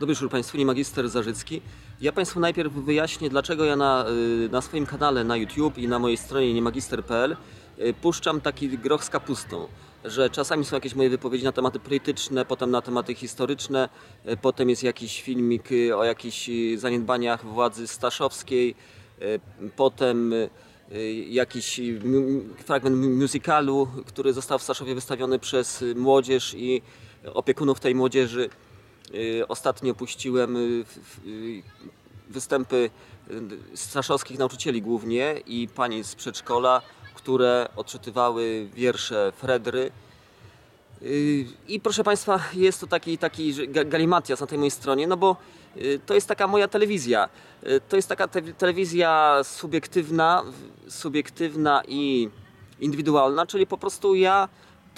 Dobry wieczór Państwu, nie magister Zarzycki. Ja Państwu najpierw wyjaśnię, dlaczego ja na, y, na swoim kanale na YouTube i na mojej stronie niemagister.pl y, puszczam taki groch z kapustą, że czasami są jakieś moje wypowiedzi na tematy polityczne, potem na tematy historyczne, y, potem jest jakiś filmik o jakichś zaniedbaniach władzy Staszowskiej, potem jakiś fragment mu- musicalu, który został w Staszowie wystawiony przez młodzież i opiekunów tej młodzieży. Y, Ostatnio puściłem y, y, występy staszowskich nauczycieli głównie i pani z przedszkola, które odczytywały wiersze Fredry. I proszę Państwa, jest to taki, taki galimatias na tej mojej stronie, no bo to jest taka moja telewizja. To jest taka te telewizja subiektywna, subiektywna i indywidualna, czyli po prostu ja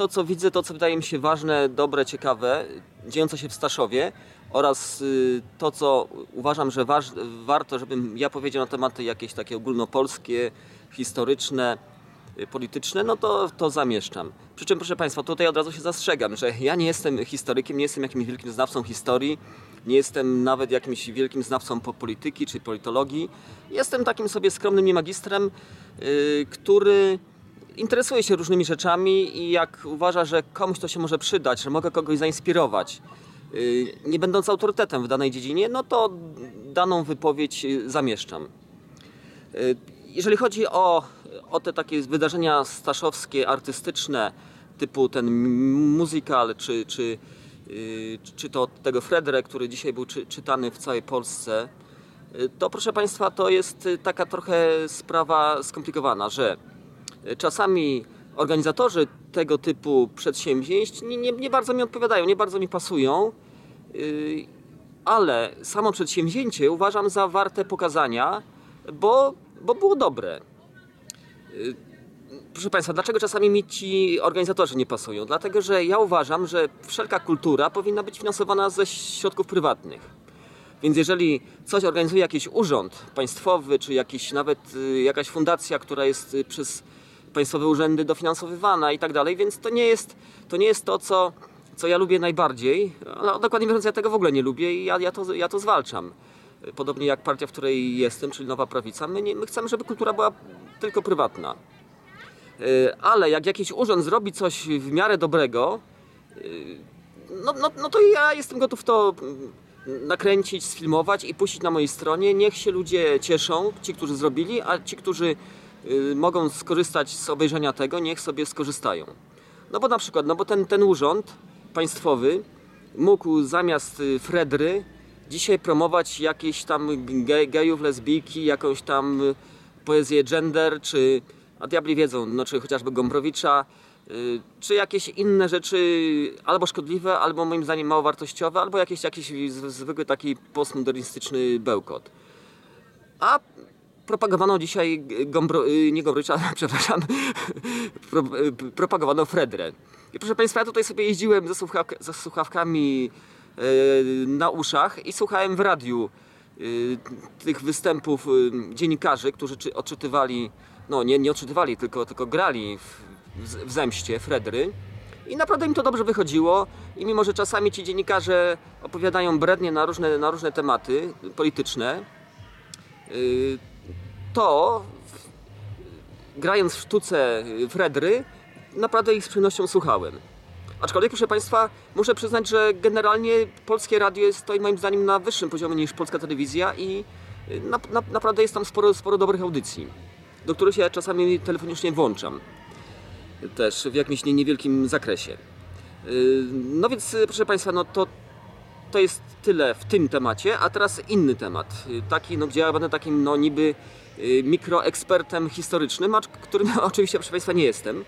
to, co widzę, to, co wydaje mi się ważne, dobre, ciekawe, dziejące się w Staszowie oraz y, to, co uważam, że waż, warto, żebym ja powiedział na tematy jakieś takie ogólnopolskie, historyczne, y, polityczne, no to, to zamieszczam. Przy czym, proszę Państwa, tutaj od razu się zastrzegam, że ja nie jestem historykiem, nie jestem jakimś wielkim znawcą historii, nie jestem nawet jakimś wielkim znawcą po polityki czy politologii. Jestem takim sobie skromnym niemagistrem, yy, który interesuje się różnymi rzeczami i jak uważa, że komuś to się może przydać, że mogę kogoś zainspirować, yy, nie będąc autorytetem w danej dziedzinie, no to daną wypowiedź yy, zamieszczam. Y, Jeżeli chodzi o, o te takie wydarzenia staszowskie, artystyczne, typu ten musical, czy, czy, y, czy to tego Fredre, który dzisiaj był czy, czytany w całej Polsce, y, to proszę Państwa, to jest y, taka trochę sprawa skomplikowana, że y, czasami organizatorzy tego typu przedsięwzięć nie, nie, nie bardzo mi odpowiadają, nie bardzo mi pasują. Y, ale samo przedsięwzięcie uważam za warte pokazania, bo, bo było dobre. Y, Proszę Państwa, dlaczego czasami mi ci organizatorzy nie pasują? Dlatego, że ja uważam, że wszelka kultura powinna być finansowana ze środków prywatnych. Więc jeżeli coś organizuje jakiś urząd państwowy, czy jakiś, nawet y, jakaś fundacja, która jest przez państwowe urzędy dofinansowywana i tak dalej, więc to nie jest to, nie jest to co, co ja lubię najbardziej. Ale dokładnie biorąc, ja tego w ogóle nie lubię i ja, ja, to, ja to zwalczam. Podobnie jak partia, w której jestem, czyli Nowa Prawica, my, nie, my chcemy, żeby kultura była tylko prywatna. Y, Ale jak jakiś urząd zrobi coś w miarę dobrego, no, no, no to ja jestem gotów to mm, nakręcić, sfilmować i puścić na mojej stronie. Niech się ludzie cieszą, ci, którzy zrobili, a ci, którzy mogą skorzystać z obejrzenia tego, niech sobie skorzystają. No bo na przykład, no bo ten, ten urząd państwowy mógł zamiast y, Fredry dzisiaj promować jakieś tam ge, gejów, lesbijki, jakąś tam y, poezję gender, czy a diabli wiedzą, no czy chociażby Gombrowicza, y, czy jakieś inne rzeczy albo szkodliwe, albo moim zdaniem mało wartościowe, albo jakiś, jakiś zwykły taki postmodernistyczny bełkot. A propagowano dzisiaj Gombro, y, nie Gombrowicza, przepraszam, pro, y, propagowano Fredrę. I proszę Państwa, ja tutaj sobie jeździłem ze, słuchawk, ze słuchawkami y, na uszach i słuchałem w radiu tych występów dziennikarzy, którzy czy, odczytywali, no nie, nie odczytywali, tylko, tylko grali w, w, w zemście Fredry. I naprawdę im to dobrze wychodziło. I mimo, że czasami ci dziennikarze opowiadają brednie na różne, na różne tematy polityczne, to grając w sztuce Fredry, naprawdę ich z przyjemnością słuchałem. Aczkolwiek, proszę Państwa, muszę przyznać, że generalnie polskie radio stoi moim zdaniem na wyższym poziomie niż polska telewizja i y, na, na, naprawdę jest tam sporo, sporo dobrych audycji, do których ja czasami telefonicznie włączam. Też w jakimś nie- niewielkim zakresie. Y, No więc, y, proszę Państwa, no to, to jest tyle w tym temacie, a teraz inny temat. Y, Taki, no, gdzie ja będę takim no, niby y, mikroekspertem historycznym, którym oczywiście, proszę Państwa, nie jestem.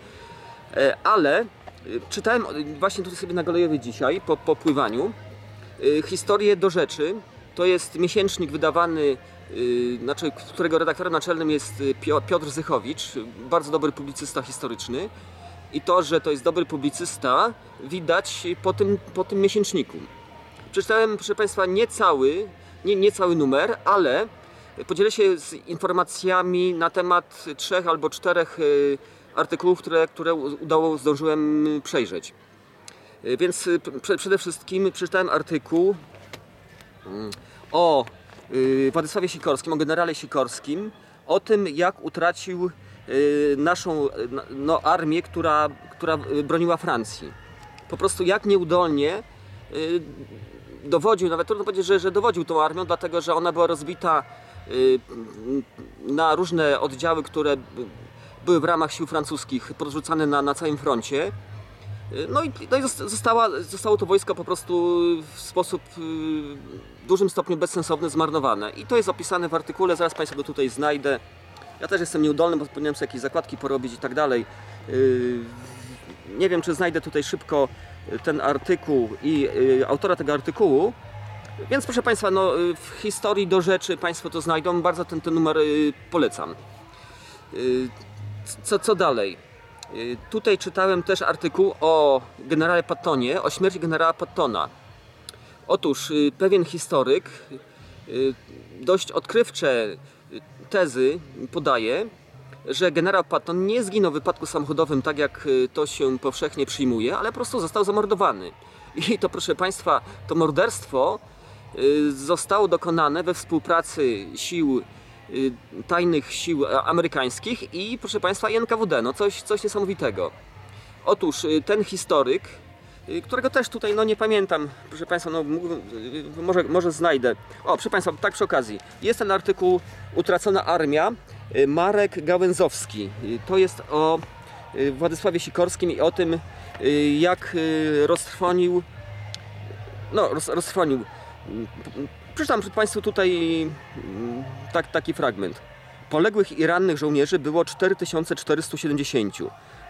E, Ale y, czytałem właśnie tutaj sobie na Golejowie dzisiaj, po, po pływaniu, historię do rzeczy. To jest miesięcznik wydawany, znaczy, którego redaktorem naczelnym jest Pio- Piotr Zychowicz, bardzo dobry publicysta historyczny. I to, że to jest dobry publicysta, widać po tym, po tym miesięczniku. Przeczytałem, proszę Państwa, nie cały, nie, nie cały numer, ale podzielę się z informacjami na temat trzech albo czterech y, artykułów, które, które udało, zdążyłem y, przejrzeć. Y, Więc prze- przede wszystkim przeczytałem artykuł mm, o Władysławie Sikorskim, o generale Sikorskim, o tym jak utracił naszą na- no, armię, która, która broniła Francji. Po prostu jak nieudolnie dowodził, nawet trudno powiedzieć, że, że dowodził tą armią, dlatego że ona była rozbita y, na różne oddziały, które były w ramach sił francuskich podrzucane na, na całym froncie. Y, No i, no i zosta- została, zostało to wojsko po prostu w sposób y, w dużym stopniu bezsensowny zmarnowane. I to jest opisane w artykule, zaraz Państwu go tutaj znajdę. Ja też jestem nieudolny, bo powinienem sobie jakieś zakładki porobić i tak dalej. Nie wiem, czy znajdę tutaj szybko ten artykuł i y, autora tego artykułu. Więc proszę Państwa, no, y, w historii do rzeczy Państwo to znajdą. Bardzo ten, ten numer y, polecam. Co, co dalej? Tutaj czytałem też artykuł o generale Pattonie, o śmierci generała Pattona. Otóż pewien historyk dość odkrywcze tezy podaje, że generał Patton nie zginął w wypadku samochodowym, tak jak y, to się powszechnie przyjmuje, ale po prostu został zamordowany. I to, proszę Państwa, to morderstwo y, zostało dokonane we współpracy sił y, tajnych sił amerykańskich i, proszę Państwa, i NKWD. No coś, coś niesamowitego. Otóż ten historyk, którego też tutaj no nie pamiętam, proszę Państwa, no może, może znajdę. O, proszę Państwa, tak przy okazji, jest ten artykuł Utracona Armia, Marek Gałęzowski. Y, To jest o y, Władysławie Sikorskim i o tym, y, jak y, roztrwonił, no roz, roztrwonił. Mm, Przeczytam Państwu tutaj mm, tak, taki fragment. Poległych i rannych żołnierzy było 4470.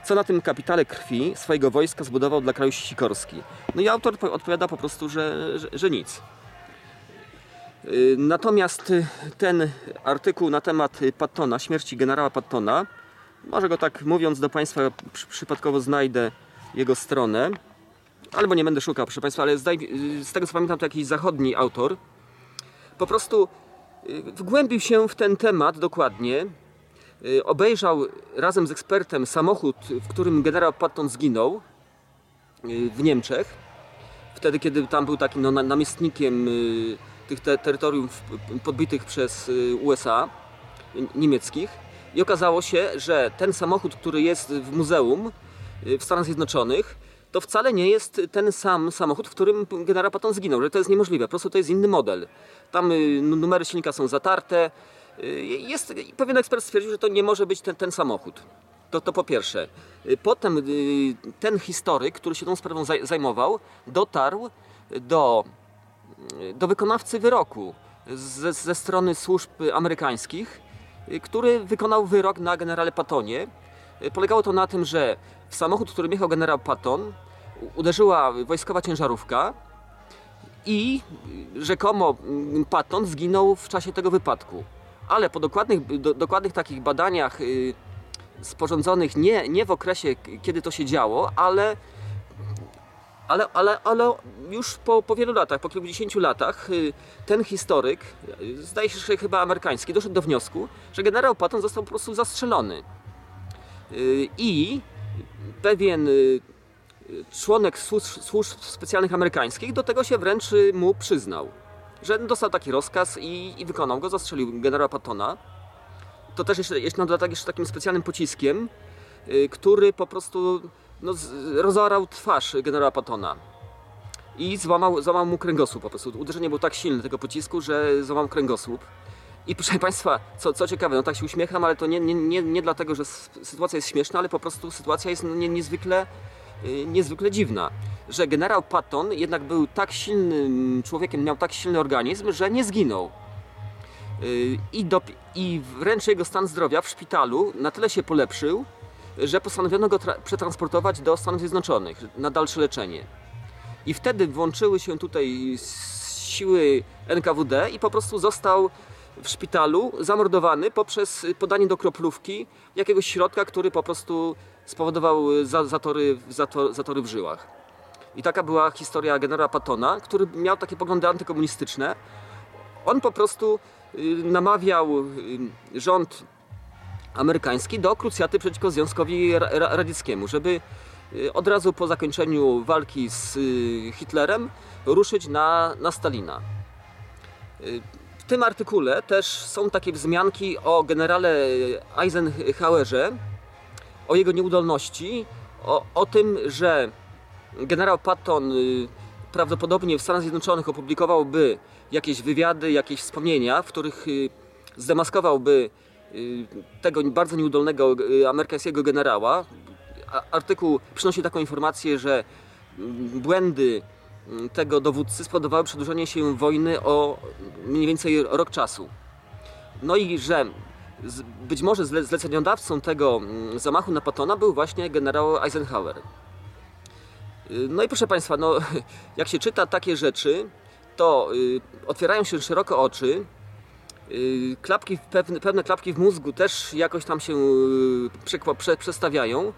Co na tym kapitale krwi swojego wojska zbudował dla kraju Sikorski? No i autor po- odpowiada po prostu, że, że, że nic. Y, Natomiast y, ten artykuł na temat y, Pattona, śmierci generała Pattona, może go tak mówiąc do Państwa przy, przypadkowo znajdę jego stronę, albo nie będę szukał, proszę Państwa, ale z tego co pamiętam to jakiś zachodni autor, po prostu wgłębił się w ten temat dokładnie, obejrzał razem z ekspertem samochód, w którym generał Patton zginął w Niemczech, wtedy kiedy tam był takim no, na- namiestnikiem tych te, terytoriów p- podbitych przez y, USA niemieckich i okazało się, że ten samochód, który jest w muzeum y, w Stanach Zjednoczonych, to wcale nie jest ten sam samochód, w którym generał Patton zginął, że to jest niemożliwe, po prostu to jest inny model. Tam y, numery silnika są zatarte. Jest, pewien ekspert stwierdził, że to nie może być ten, ten samochód. To, to po pierwsze. Potem ten historyk, który się tą sprawą zaj- zajmował, dotarł do, do wykonawcy wyroku ze, ze strony służb amerykańskich, który wykonał wyrok na generale Pattonie. Y, Polegało to na tym, że w samochód, którym jechał generał Patton, uderzyła wojskowa ciężarówka i rzekomo mm, Patton zginął w czasie tego wypadku. Ale po dokładnych, do, dokładnych takich badaniach y, sporządzonych nie, nie w okresie, kiedy to się działo, ale, ale, ale, ale już po, po wielu latach, po kilkudziesięciu latach, y, ten historyk, y, zdaje się, że chyba amerykański, doszedł do wniosku, że generał Patton został po prostu zastrzelony. Y, I pewien członek służb, służb specjalnych amerykańskich do tego się wręcz mu przyznał, że dostał taki rozkaz i, i wykonał go, zastrzelił generała Pattona. To też jeszcze, jeszcze na dodatek jeszcze takim specjalnym pociskiem, który po prostu no, rozorał twarz generała Pattona. I złamał, złamał mu kręgosłup po prostu. Uderzenie było tak silne tego pocisku, że złamał kręgosłup. I proszę Państwa, co, co ciekawe, no tak się uśmiecham, ale to nie, nie, nie, nie dlatego, że sytuacja jest śmieszna, ale po prostu sytuacja jest no, nie, niezwykle, y, niezwykle dziwna. Że generał Patton jednak był tak silnym człowiekiem, miał tak silny organizm, że nie zginął. Y, I, do, I wręcz jego stan zdrowia w szpitalu na tyle się polepszył, że postanowiono go tra- przetransportować do Stanów Zjednoczonych na dalsze leczenie. I wtedy włączyły się tutaj siły NKWD i po prostu został w szpitalu zamordowany poprzez podanie do kroplówki jakiegoś środka, który po prostu spowodował za, zatory, zator, zatory w żyłach. I taka była historia generała Pattona, który miał takie poglądy antykomunistyczne. On po prostu y, namawiał y, rząd amerykański do krucjaty przeciwko Związkowi Ra- Ra- Radzieckiemu, żeby y, od razu po zakończeniu walki z y, Hitlerem ruszyć na, na Stalina. Y, W tym artykule też są takie wzmianki o generale Eisenhowerze, o jego nieudolności, o, o tym, że generał Patton prawdopodobnie w Stanach Zjednoczonych opublikowałby jakieś wywiady, jakieś wspomnienia, w których zdemaskowałby tego bardzo nieudolnego y, amerykańskiego generała. Artykuł przynosi taką informację, że mm, błędy mm, tego dowódcy spowodowały przedłużenie się wojny o mniej więcej rok czasu. No i że być może zle, zleceniodawcą tego mm, zamachu na Pattona był właśnie generał Eisenhower. Y, No i proszę Państwa, no, jak się czyta takie rzeczy, to y, otwierają się szeroko oczy. Y, klapki, pewne, pewne klapki w mózgu też jakoś tam się y, prze, przestawiają.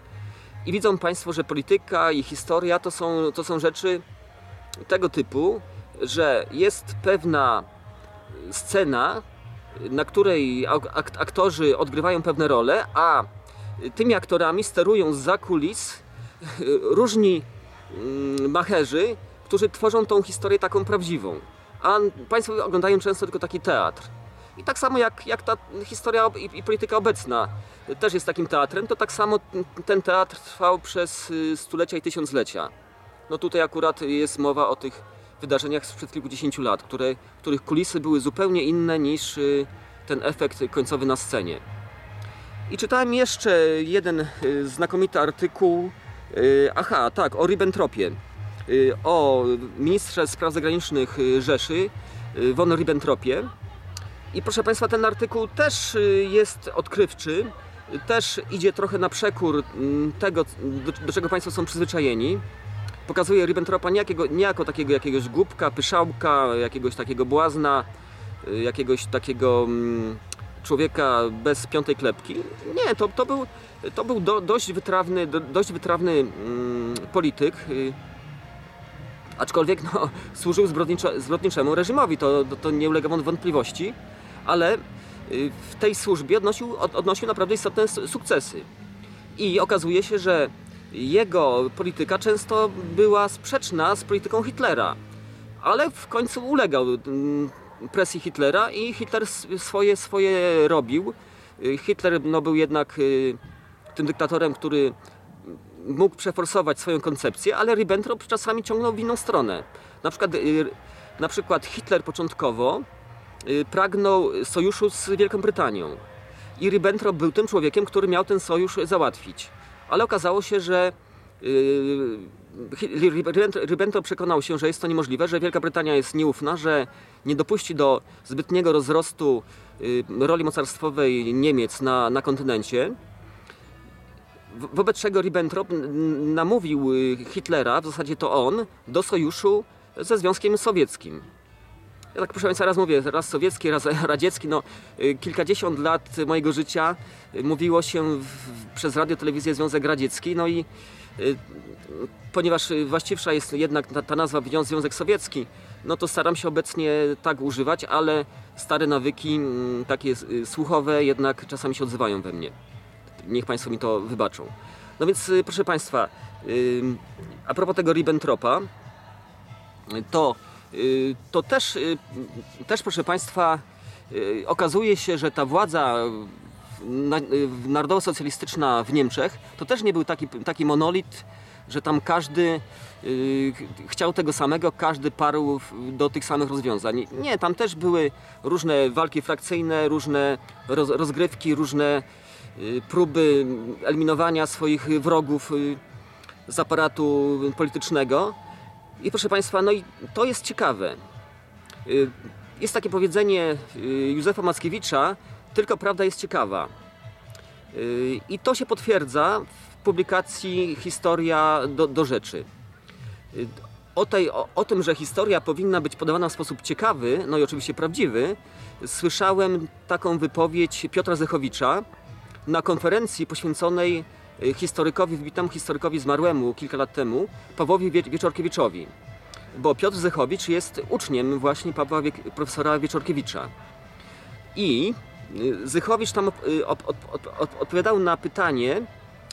I widzą Państwo, że polityka i historia to są, to są rzeczy tego typu, że jest pewna scena, na której ak- ak- aktorzy odgrywają pewne role, a tymi aktorami sterują za kulis różni mm, macherzy, którzy tworzą tą historię taką prawdziwą. A Państwo oglądają często tylko taki teatr. I tak samo jak, jak ta historia i, i polityka obecna też jest takim teatrem, to tak samo ten teatr trwał przez y, stulecia i tysiąclecia. No tutaj akurat jest mowa o tych wydarzeniach sprzed kilkudziesięciu lat, które, których kulisy były zupełnie inne niż y, ten efekt końcowy na scenie. I czytałem jeszcze jeden y, znakomity artykuł, aha, tak, o Ribbentropie, o ministrze spraw zagranicznych Rzeszy, von Ribbentropie. I proszę Państwa, ten artykuł też y, jest odkrywczy, też idzie trochę na przekór mm, tego, do, do czego Państwo są przyzwyczajeni. Pokazuje Ribbentropa nie, jakiego, nie jako takiego jakiegoś głupka, pyszałka, jakiegoś takiego błazna, y, jakiegoś takiego mm, człowieka bez piątej klepki. Nie, to, to był, to był do, dość wytrawny, do, dość wytrawny mm, polityk. y, Aczkolwiek no, służył zbrodniczemu reżimowi, to, to, to nie ulega wąt- wątpliwości, ale y, w tej służbie odnosił, od, odnosił naprawdę istotne sukcesy. I okazuje się, że jego polityka często była sprzeczna z polityką Hitlera, ale w końcu ulegał mm, presji Hitlera i Hitler swoje, swoje robił. Y, Hitler no, był jednak y, tym dyktatorem, który mógł przeforsować swoją koncepcję, ale Ribbentrop czasami ciągnął w inną stronę. Na przykład, na przykład Hitler początkowo pragnął sojuszu z Wielką Brytanią. I Ribbentrop był tym człowiekiem, który miał ten sojusz załatwić. Ale okazało się, że Hi- Ribbentrop- przekonał się, że jest to niemożliwe, że Wielka Brytania jest nieufna, że nie dopuści do zbytniego rozrostu yy, roli mocarstwowej Niemiec na, na kontynencie. Wo- Wobec czego Ribbentrop namówił y, Hitlera, w zasadzie to on, do sojuszu ze Związkiem Sowieckim. Ja tak proszę Państwa, raz mówię, raz sowiecki, raz radziecki. No, y, kilkadziesiąt lat mojego życia mówiło się w, przez radio, telewizję Związek Radziecki. No i y, ponieważ właściwsza jest jednak ta, ta nazwa Zwią- Związek Sowiecki, no to staram się obecnie tak używać, ale stare nawyki, mm, takie y, słuchowe, jednak czasami się odzywają we mnie. Niech Państwo mi to wybaczą. No więc, proszę Państwa, a propos tego Ribbentropa, to, to też, y, też, proszę Państwa, y, okazuje się, że ta władza na- y, narodowo-socjalistyczna w Niemczech to też nie był taki, taki monolit, że tam każdy y, ch- chciał tego samego, każdy parł do tych samych rozwiązań. Nie, tam też były różne walki frakcyjne, różne roz, rozgrywki, różne y, próby eliminowania swoich wrogów y, z aparatu politycznego. I proszę Państwa, no i to jest ciekawe. Y, Jest takie powiedzenie y, Józefa Mackiewicza, tylko prawda jest ciekawa. Y, I to się potwierdza w publikacji Historia do, do rzeczy. O, tej, o, o tym, że historia powinna być podawana w sposób ciekawy, no i oczywiście prawdziwy, słyszałem taką wypowiedź Piotra Zechowicza na konferencji poświęconej historykowi, wybitnemu historykowi zmarłemu kilka lat temu, Pawłowi Wie- Wieczorkiewiczowi. Bo Piotr Zechowicz jest uczniem właśnie Pawła Wie- profesora Wieczorkiewicza. I y, Zychowicz tam y, op, op, op, odpowiadał na pytanie,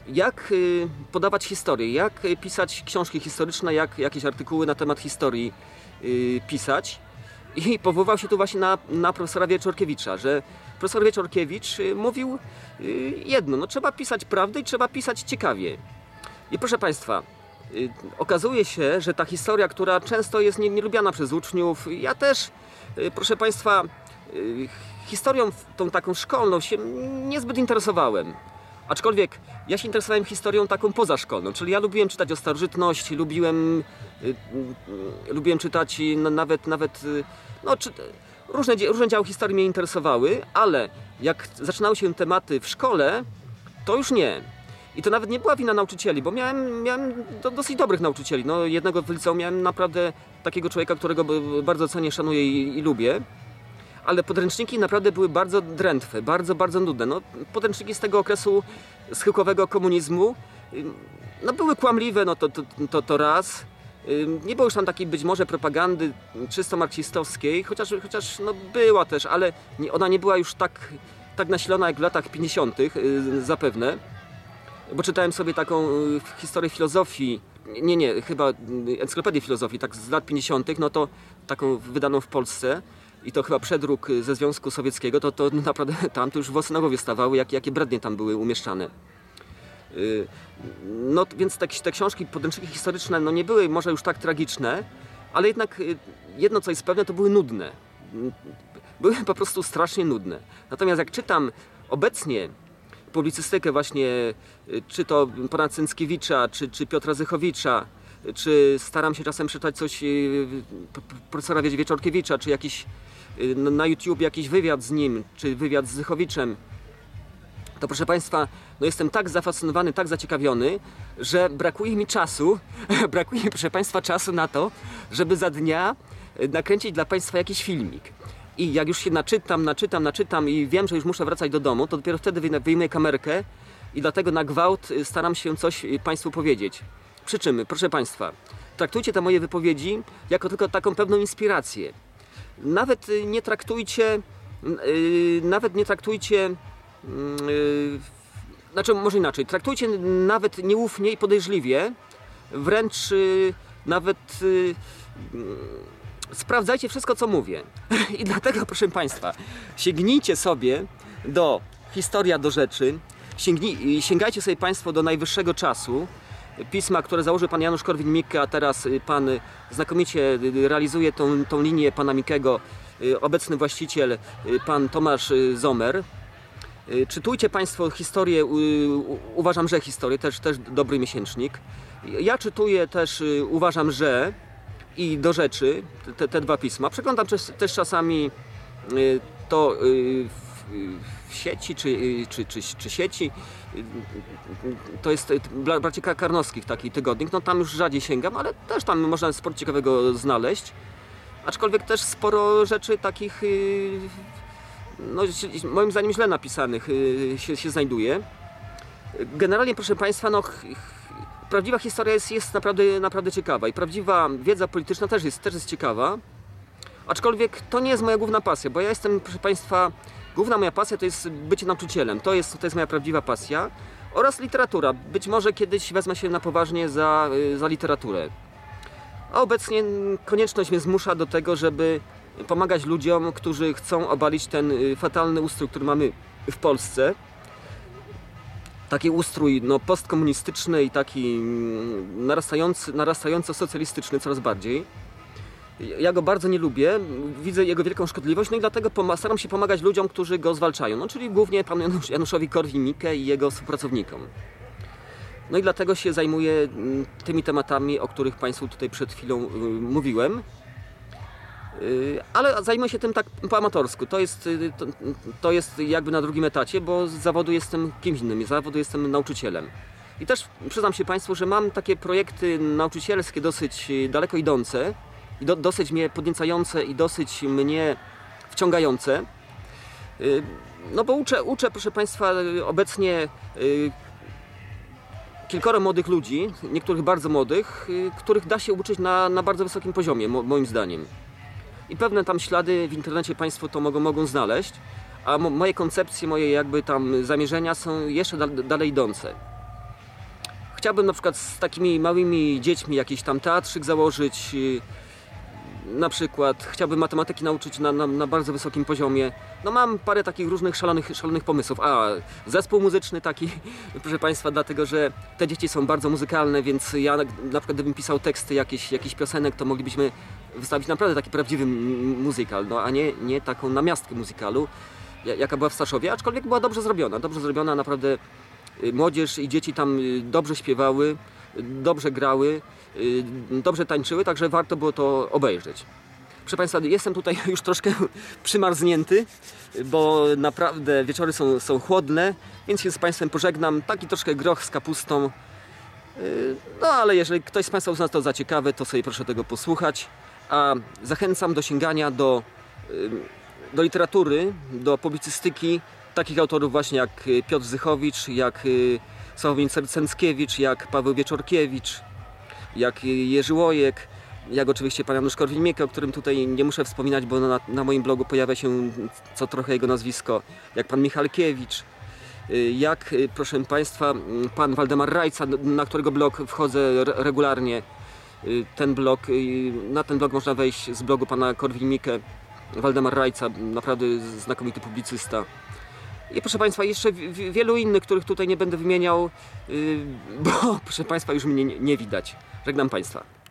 jak y, podawać historię, jak y, pisać książki historyczne, jak jakieś artykuły na temat historii y, pisać. I powoływał się tu właśnie na, na profesora Wieczorkiewicza, że profesor Wieczorkiewicz y, mówił y, jedno, no trzeba pisać prawdę i trzeba pisać ciekawie. I proszę Państwa, y, okazuje się, że ta historia, która często jest nie- nielubiana przez uczniów, ja też, proszę Państwa, historią tą taką szkolną się niezbyt interesowałem. Aczkolwiek ja się interesowałem historią taką pozaszkolną, czyli ja lubiłem czytać o starożytności, lubiłem, lubiłem czytać nawet, nawet no, czy, różne, różne działy historii mnie interesowały, ale jak zaczynały się tematy w szkole, to już nie. I to nawet nie była wina nauczycieli, bo miałem, miałem do, dosyć dobrych nauczycieli. No, jednego w liceum miałem naprawdę takiego człowieka, którego bardzo cenię, szanuję i, i lubię. Ale podręczniki naprawdę były bardzo drętwe, bardzo, bardzo nudne. No, podręczniki z tego okresu schyłkowego komunizmu no, były kłamliwe, no to, to, to, to raz. Nie było już tam takiej być może propagandy czysto marksistowskiej, chociaż, chociaż no, była też, ale ona nie była już tak, tak nasilona jak w latach 50. y, zapewne. Bo czytałem sobie taką y, historię filozofii, nie, nie, chyba y, encyklopedię filozofii, tak z lat 50., no to taką wydaną w Polsce i to chyba przedruk y, ze Związku Sowieckiego, to, to naprawdę tam to już włosy na głowie stawały, jak, jakie brednie tam były umieszczane. Y, No więc te, te książki, podręczniki historyczne, no nie były może już tak tragiczne, ale jednak y, jedno co jest pewne, to były nudne. Mm, Były po prostu strasznie nudne. Natomiast jak czytam obecnie publicystykę właśnie, y, czy to pana Cęckiewicza, czy, czy Piotra Zychowicza, czy staram się czasem czytać coś profesora Wie- Wieczorkiewicza, czy jakiś na- na YouTube jakiś wywiad z nim, czy wywiad z Zychowiczem, to proszę Państwa, no jestem tak zafascynowany, tak zaciekawiony, że brakuje mi czasu, brakuje mi, proszę Państwa, czasu na to, żeby za dnia y, nakręcić dla Państwa jakiś filmik. I jak już się naczytam, naczytam, naczytam i wiem, że już muszę wracać do domu, to dopiero wtedy wyjmuję kamerkę i dlatego na gwałt y, staram się coś y, Państwu powiedzieć. Przy czym, proszę Państwa, traktujcie te moje wypowiedzi jako tylko taką pewną inspirację. Nawet nie traktujcie, nawet nie traktujcie znaczy może inaczej, traktujcie nawet nieufnie i podejrzliwie, wręcz y, nawet y, mm, sprawdzajcie wszystko co mówię. I dlatego proszę Państwa, sięgnijcie sobie do historia do rzeczy, sięgajcie sobie Państwo do najwyższego czasu, pisma, które założył pan Janusz Korwin-Mikke, a teraz y, pan y, znakomicie y, realizuje tą, tą linię pana Mikego, y, obecny właściciel, y, pan Tomasz y, Zomer. Y, Czytujcie Państwo historię, y, uważam, że historię, też, też dobry miesięcznik. Ja czytuję też, y, uważam, że i do rzeczy, te, te dwa pisma. Przeglądam też, czasami to w, sieci, czy, czy, czy, czy sieci. To jest dla braci Ka- Karnowskich taki tygodnik. No tam już rzadziej sięgam, ale też tam można sporo ciekawego znaleźć. Aczkolwiek też sporo rzeczy takich no, moim zdaniem źle napisanych y, się, się znajduje. Generalnie, proszę Państwa, no, prawdziwa historia jest, jest naprawdę, naprawdę ciekawa i prawdziwa wiedza polityczna też jest, też jest ciekawa. Aczkolwiek to nie jest moja główna pasja, bo ja jestem, proszę Państwa, główna moja pasja to jest bycie nauczycielem. To jest, to jest moja prawdziwa pasja. Oraz literatura. Być może kiedyś wezmę się na poważnie za, y, za literaturę. A obecnie konieczność mnie zmusza do tego, żeby pomagać ludziom, którzy chcą obalić ten y, fatalny ustrój, który mamy w Polsce. Taki ustrój no, postkomunistyczny i taki mm, narastający, narastająco socjalistyczny coraz bardziej. Ja go bardzo nie lubię, widzę jego wielką szkodliwość, no i dlatego staram się pomagać ludziom, którzy go zwalczają, no, czyli głównie panu Janusz, Januszowi Korwin-Mikke i jego współpracownikom. No i dlatego się zajmuję mm, tymi tematami, o których Państwu tutaj przed chwilą y, mówiłem. Y, Ale zajmuję się tym tak po amatorsku. To jest, y, to, to jest jakby na drugim etacie, bo z zawodu jestem kimś innym. Z zawodu jestem nauczycielem. I też przyznam się Państwu, że mam takie projekty nauczycielskie dosyć y, daleko idące, i do, dosyć mnie podniecające i dosyć mnie wciągające. No bo uczę, uczę proszę Państwa, obecnie kilkoro młodych ludzi, niektórych bardzo młodych, których da się uczyć na, na bardzo wysokim poziomie, mo, moim zdaniem. I pewne tam ślady w internecie Państwo to mogą, mogą znaleźć, a mo, moje koncepcje, moje jakby tam zamierzenia są jeszcze dal, dalej idące. Chciałbym na przykład z takimi małymi dziećmi jakiś tam teatrzyk założyć, y, na przykład chciałbym matematyki nauczyć na, na, na bardzo wysokim poziomie. No mam parę takich różnych szalonych, szalonych pomysłów. A, zespół muzyczny taki, proszę Państwa, dlatego że te dzieci są bardzo muzykalne, więc ja na, przykład gdybym pisał teksty jakichś jakich piosenek, to moglibyśmy wystawić naprawdę taki prawdziwy muzykal, no a nie, nie taką namiastkę muzykalu, ja- jaka była w Staszowie, aczkolwiek była dobrze zrobiona, dobrze zrobiona, naprawdę y, młodzież i dzieci tam y, dobrze śpiewały, y, dobrze grały, dobrze tańczyły, także warto było to obejrzeć. Proszę Państwa, jestem tutaj już troszkę przymarznięty, bo naprawdę wieczory są, są chłodne, więc się z Państwem pożegnam. Taki troszkę groch z kapustą. Yy, No ale jeżeli ktoś z Państwa uzna to za ciekawe, to sobie proszę tego posłuchać. A zachęcam do sięgania do, yy, do literatury, do publicystyki takich autorów właśnie jak Piotr Zychowicz, jak Sławomir Cęckiewicz, jak Paweł Wieczorkiewicz, jak Jerzy Łojek, jak oczywiście pan Janusz Korwin-Mikke, o którym tutaj nie muszę wspominać, bo na, na moim blogu pojawia się co trochę jego nazwisko, jak pan Michalkiewicz, y, jak, y, proszę Państwa, mm, pan Waldemar Rajca, na którego blog wchodzę re- regularnie. Y, Ten blog, y, na ten blog można wejść z blogu pana Korwin-Mikke, Waldemar Rajca, naprawdę znakomity publicysta. I proszę Państwa, jeszcze wi- wi- wielu innych, których tutaj nie będę wymieniał, y, bo proszę Państwa już mnie nie, nie widać. Żegnam Państwa.